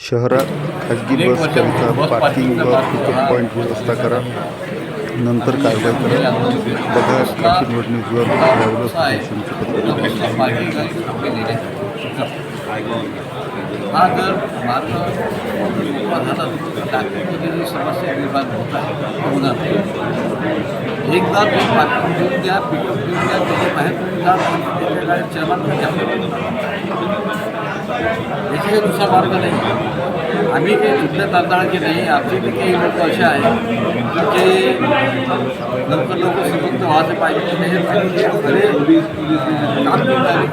शहरात खाजगी बसकरिता पार्किंग व पिकअप पॉईंट व्यवस्था करा नंतर कारवाई करा बघा ट्रॅफिक असोसिएशनचे पत्रकार हा जर मार्ग मोकळा झाला जी समस्या निर्माण होत तो होणार नाही. एकदा ते पार्किंग देऊन द्या पिकअप देऊन द्या त्याच्या बाहेर त्याच्या गाडीत चर्मान दुसरा मार्ग नाही. आम्ही काही कुठल्या तांदळाचे नाही, आमचे इथे काही लोक असे आहेत की जे लवकर लवकर समजतं व्हायचं पाहिजे. त्याच्यासाठी खरे काम करणारे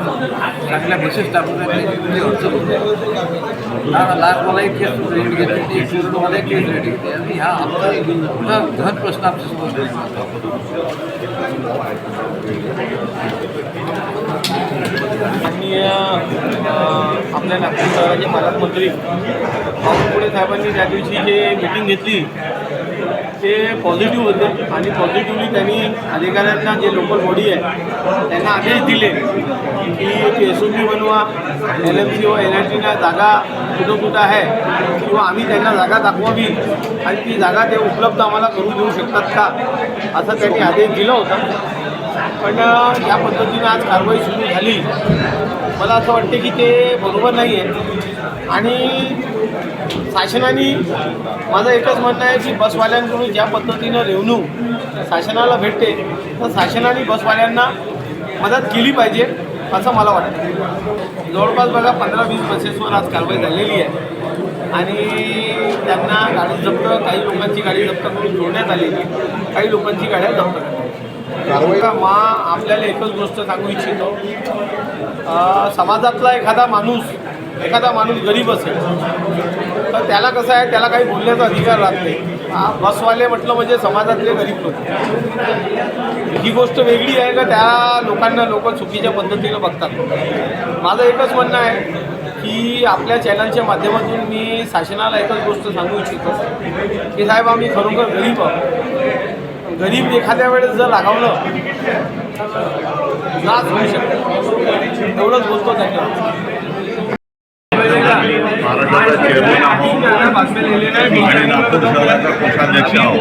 चांगल्या बसेस टाकून राहिले अडचण होते हा लाखवाला एक केस रेट घेते एक करोडवाला एक केस रेट घेते आणि हा आमचा मोठा गहन प्रश्न आमच्यासमोर आहे. माननीय अ, आपल्या नागपूर शहराचे पालकमंत्री बावनकुळे साहेबांनी त्या दिवशी जे मीटिंग घेतली ते पॉझिटिव्ह होते आणि पॉझिटिव्हली त्यांनी अधिकाऱ्यांना जे लोकल बॉडी आहे त्यांना आदेश दिले की ती एस ओ पी बनवा एल एम सी व एन आय टीला जागा कुठं कुठं आहे किंवा आम्ही त्यांना जागा दाखवावी आणि ती जागा ते उपलब्ध आम्हाला करून देऊ शकतात का असा त्यांनी आदेश दिला होता. पण या पद्धतीनं आज कारवाई सुरू झाली. मला असं वाटते की ते बरोबर नाही आहे आणि शासनाने माझं एकच म्हणणं आहे की बसवाल्यांकडून ज्या पद्धतीनं रेव्हन्यू शासनाला भेटते तर शासनाने बसवाल्यांना मदत केली पाहिजे असं मला वाटतं. जवळपास बघा पंधरा वीस बसेसवर आज कारवाई झालेली आहे. आणि त्यांना गाडी जप्त काही लोकांची गाडी जप्त करून सोडण्यात आलेली आहे. काही लोकांची गाड्या जप्त कारवाईला मा आपल्याला एकच गोष्ट सांगू इच्छितो. समाजातला एखादा माणूस एखादा माणूस गरीब असेल तर त्याला कसं आहे त्याला काही बोलण्याचा अधिकार राहत नाही. बसवाले म्हटलं म्हणजे समाजातले गरीब लोक. ही गोष्ट वेगळी आहे का त्या लोकांना लोक चुकीच्या पद्धतीनं बघतात. माझं एकच म्हणणं आहे की आपल्या चॅनलच्या माध्यमातून मी शासनाला एकच गोष्ट सांगू इच्छितो की साहेब आम्ही खरोखर गरीब आहोत. गरीब एखाद्या वेळेस जर रागावलं नाच होऊ शकतो. एवढंच बोलतो त्याच्यावर महाराष्ट्राचा चेअरमन आहोत आणि नागपूर शहराचा कोषाध्यक्ष आहोत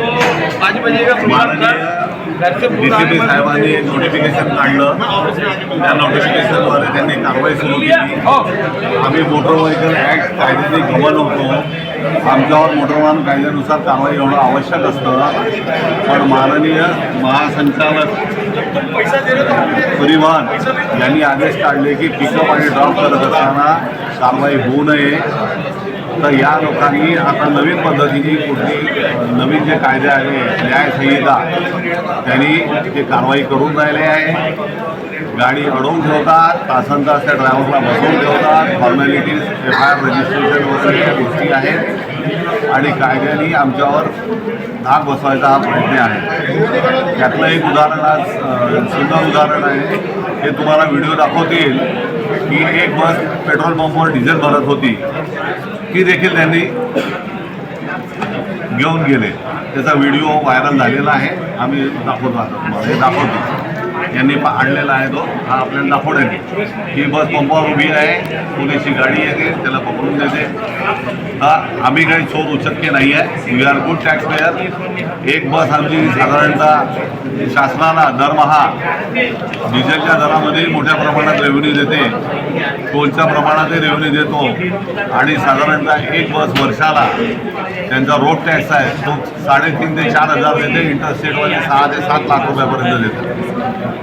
माननीय डी सी पी साहेबांनी नोटिफिकेशन काढलं. त्या नोटिफिकेशनद्वारे त्यांनी कारवाई सुरू केली. आम्ही मोटर व्हेकल ॲक्ट कायद्याने गमन होतो. आमच्यावर मोटर वाहन कायद्यानुसार कारवाई होणं आवश्यक असतं. पण माननीय महासंचालक परिवहन यांनी आदेश काढले की पिकअप आणि ड्रॉप करत असताना कारवाई होऊ नये. तर या लोकांनी आता नवीन पद्धतीने कुठली नवीन जे कायदे आले न्यायसंहिता त्यांनी ते कारवाई करून राहिले आहे. गाडी अडवून ठेवतात तासन तास त्या ड्रायव्हरला बसवून ठेवतात. Formalities F I R registration वगैरे या गोष्टी आहेत. आणि कायद्याने आमच्यावर धाक बसवायचा हा प्रयत्न आहे. त्यातलं एक उदाहरण आज सुंदर उदाहरण आहे. हे तुम्हाला व्हिडिओ दाखवतील की एक बस पेट्रोल पंपवर डिझेल भरत होती. ती देखील त्यांनी घेऊन गेले. त्याचा व्हिडिओ व्हायरल झालेला आहे. आम्ही दाखवतो आता. तुम्हाला हे दाखवतो. यांनी पा आणलेला आहे तो. हा आपल्याला दाखवण्यात ही बस पंपावर उभी आहे. पोलीसची गाडी येते त्याला पकडून देते. हा आम्ही काही चोर उचक्के नाही आहे. We are good tax payer एक बस आमची साधारणतः शासनाला दरमहा डिझेलच्या दरामध्ये मोठ्या प्रमाणात रेव्हेन्यू देते. टोलच्या प्रमाणातही रेव्हेन्यू देतो. आणि साधारणतः एक बस वर्षाला त्यांचा रोड टॅक्स आहे. तो साडेतीन ते चार हजार देते. इंटरस्टेटवाले सहा ते सात लाख रुपयापर्यंत देतात.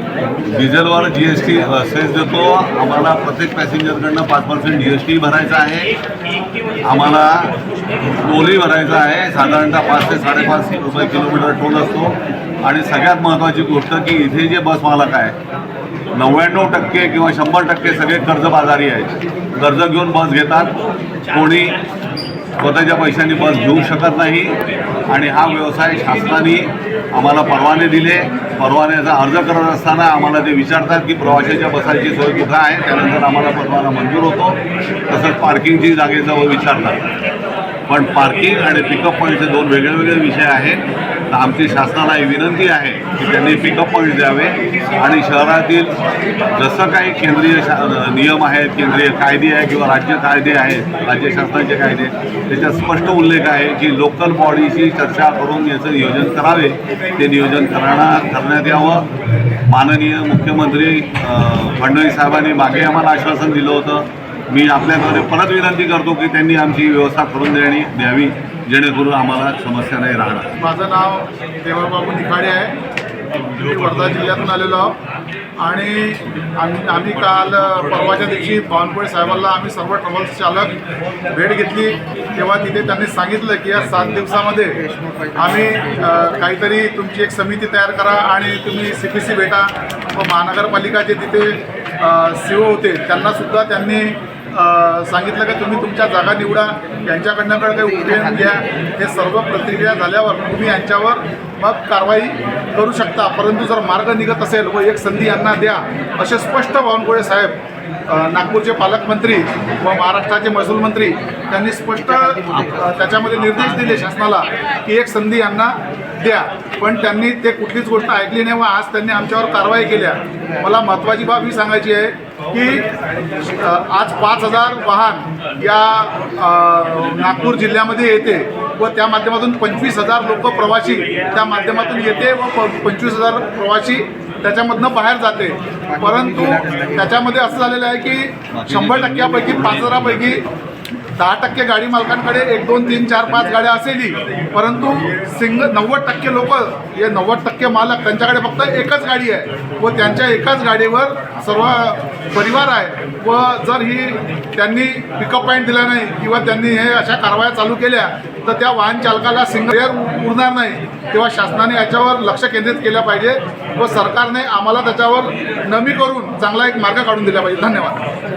डिझेलवर जी एस टी सेस देतो. आम्हाला प्रत्येक पॅसेंजरकडनं पाच पर्सेंट जी एस टी भरायचा आहे. आम्हाला टोलही भरायचा आहे. साधारणतः पाच ते साडेपाच रुपये किलोमीटर टोल असतो. आणि सगळ्यात महत्त्वाची गोष्ट की इथे जे बस मालक आहे नव्याण्णव टक्के किंवा शंभर टक्के सगळे कर्जबाजारी आहेत. कर्ज घेऊन बस घेतात. कोणी स्वतःच्या पैशांनी बस घेऊ शकत नाही. आणि हा व्यवसाय शासनाने आम्हाला परवाने दिले. परवान्याचा अर्ज करत असताना आम्हाला ते विचारतात की प्रवाशाच्या बसायची सोय कुठं आहे? त्यानंतर आम्हाला परवाना मंजूर होतो. तसंच पार्किंगची जागेचा विचारतात. पण पार्किंग आणि पिकअप पॉईंटचे दोन वेगळे वेगळे विषय आहेत. तर आमची शासनाला ही विनंती आहे की त्यांनी पिकअप पॉईंट द्यावे. आणि शहरातील जसं काही केंद्रीय शा नियम आहेत केंद्रीय कायदे आहे किंवा राज्य कायदे आहेत राज्य शासनाचे कायदे त्याच्यात स्पष्ट उल्लेख आहे की लोकल बॉडीशी चर्चा करून याचं नियोजन करावे. ते नियोजन करणार करण्यात यावं. माननीय मुख्यमंत्री फडणवीस साहेबांनी मागे आम्हाला आश्वासन दिलं होतं. मी आपल्याकडे परत विनंती करतो की त्यांनी आमची व्यवस्था करून देणी द्यावी जेणेकरून आम्हाला समस्या नाही राहणार. माझं नाव देवाबाबू निखाडे आहे. मी वर्धा जिल्ह्यातून आलेलो आहोत. आणि आम्ही आम्ही काल परवाच्या दिवशी बावनकुळे साहेबांना आम्ही सर्व ट्रॅव्हल्स चालक भेट घेतली. तेव्हा तिथे त्यांनी सांगितलं की या सात दिवसामध्ये आम्ही काहीतरी तुमची एक समिती तयार करा आणि तुम्ही सी पी सी भेटा. व महानगरपालिकाचे तिथे सी ओ होते त्यांनासुद्धा त्यांनी सांगितलं की तुम्ही तुमच्या जागा निवडा यांच्याकडनं काही उद्योग घ्या. हे सर्व प्रतिक्रिया झाल्यावर तुम्ही यांच्यावर मग कारवाई करू शकता. परंतु जर मार्ग निघत असेल व एक संधी यांना द्या असे स्पष्ट बावनकुळे साहेब नागपूरचे पालकमंत्री व महाराष्ट्राचे महसूल मंत्री त्यांनी स्पष्ट त्याच्यामध्ये निर्देश दिले शासनाला की एक संधी यांना द्या. पण त्यांनी ते कुठलीच गोष्ट ऐकली नाही व आज त्यांनी आमच्यावर कारवाई केल्या मला महत्त्वाची बाब ही सांगायची आहे की आज पाच हजार वाहन या नागपूर जिल्ह्यामध्ये येते व त्या माध्यमातून पंचवीस हजार लोक प्रवासी त्या माध्यमातून येते व प पंचवीस हजार प्रवासी त्याच्यामधनं बाहेर जाते. परंतु त्याच्यामध्ये असं झालेलं आहे की शंभर टक्क्यापैकी पाच हजारापैकी दहा टक्के गाडी मालकांकडे एक दोन तीन चार पाच गाड्या असेली. परंतु सिंग नव्वद टक्के लोक हे नव्वद टक्के मालक त्यांच्याकडे फक्त एकच गाडी आहे व त्यांच्या एकाच गाडीवर सर्व परिवार आहे व जर ही त्यांनी पिकअप पॉईंट दिला नाही किंवा त्यांनी हे अशा कारवाया चालू केल्या तर त्या वाहन चालकाला सिंगल एअर उरणार नाही. तेव्हा शासनाने याच्यावर लक्ष केंद्रित केलं पाहिजे. व सरकारने आम्हाला त्याच्यावर नमी करून चांगला एक मार्ग काढून दिला पाहिजे. धन्यवाद.